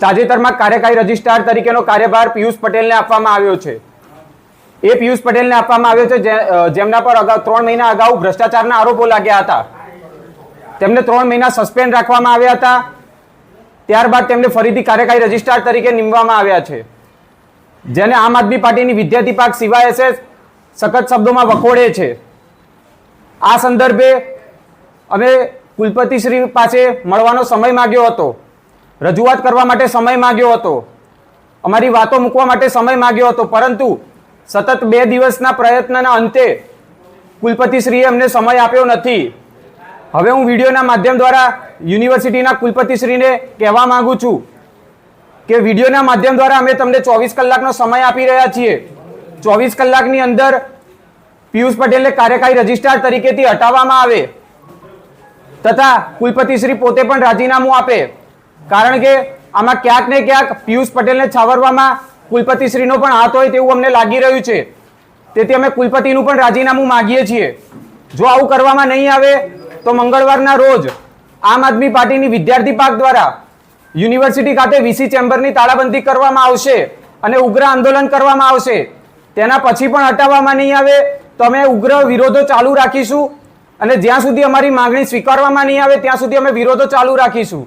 તાજેતરમાં કાર્યકારી રજિસ્ટ્રાર તરીકેનો કાર્યભાર પિયુષ પટેલને આપવામાં આવ્યો છે. એ પિયુષ પટેલને આપવામાં આવ્યો છે જેમના પર અગાઉ, ત્રણ મહિના અગાઉ ભ્રષ્ટાચારના આરોપો લાગ્યા હતા. તેમને ત્રણ મહિના સસ્પેન્ડ રાખવામાં આવ્યા હતા. ત્યારબાદ તેમને ફરીથી કાર્યકારી રજિસ્ટ્રાર તરીકે નિમવામાં આવ્યા છે. જેને આમ આદમી પાર્ટીની વિદ્યાર્થી પાક સિવાય એસએસ સખત શબ્દોમાં વખોડે છે. આ સંદર્ભે અમે કુલપતિશ્રી પાસે મળવાનો સમય માગ્યો હતો. રજૂઆત કરવા માટે સમય માંગ્યો હતો. અમારી વાતો મૂકવા માટે સમય માંગ્યો હતો, પરંતુ સતત બે દિવસના પ્રયત્નના અંતે કુલપતિશ્રીએ અમને સમય આપ્યો નથી. હવે હું વિડીયોના માધ્યમ દ્વારા યુનિવર્સિટીના કુલપતિશ્રીને કહેવા માંગુ છું કે વિડીયોના માધ્યમ દ્વારા અમે તમને ચોવીસ કલાકનો સમય આપી રહ્યા છીએ. ચોવીસ કલાકની અંદર પિયુષ પટેલને કાર્યકારી રજિસ્ટ્રાર તરીકેથી હટાવવામાં આવે તથા કુલપતિશ્રી પોતે પણ રાજીનામું આપે. કારણ કે આમાં ક્યાંક ને ક્યાંક પિયુષ પટેલને છાવરવામાં કુલપતિશ્રીનો પણ હાથ હોય તેવું અમને લાગી રહ્યું છે. તેથી અમે કુલપતિનું પણ રાજીનામું માગીએ છીએ. જો આવું કરવામાં નહીં આવે, તો મંગળવારના રોજ આમ આદમી પાર્ટીની વિદ્યાર્થી પાક દ્વારા યુનિવર્સિટી ખાતે વીસી ચેમ્બરની તાળાબંધી કરવામાં આવશે અને ઉગ્ર આંદોલન કરવામાં આવશે. તેના પછી પણ હટાવવામાં નહીં આવે, તો અમે ઉગ્ર વિરોધો ચાલુ રાખીશું અને જ્યાં સુધી અમારી માંગણી સ્વીકારવામાં નહીં આવે, ત્યાં સુધી અમે વિરોધો ચાલુ રાખીશું.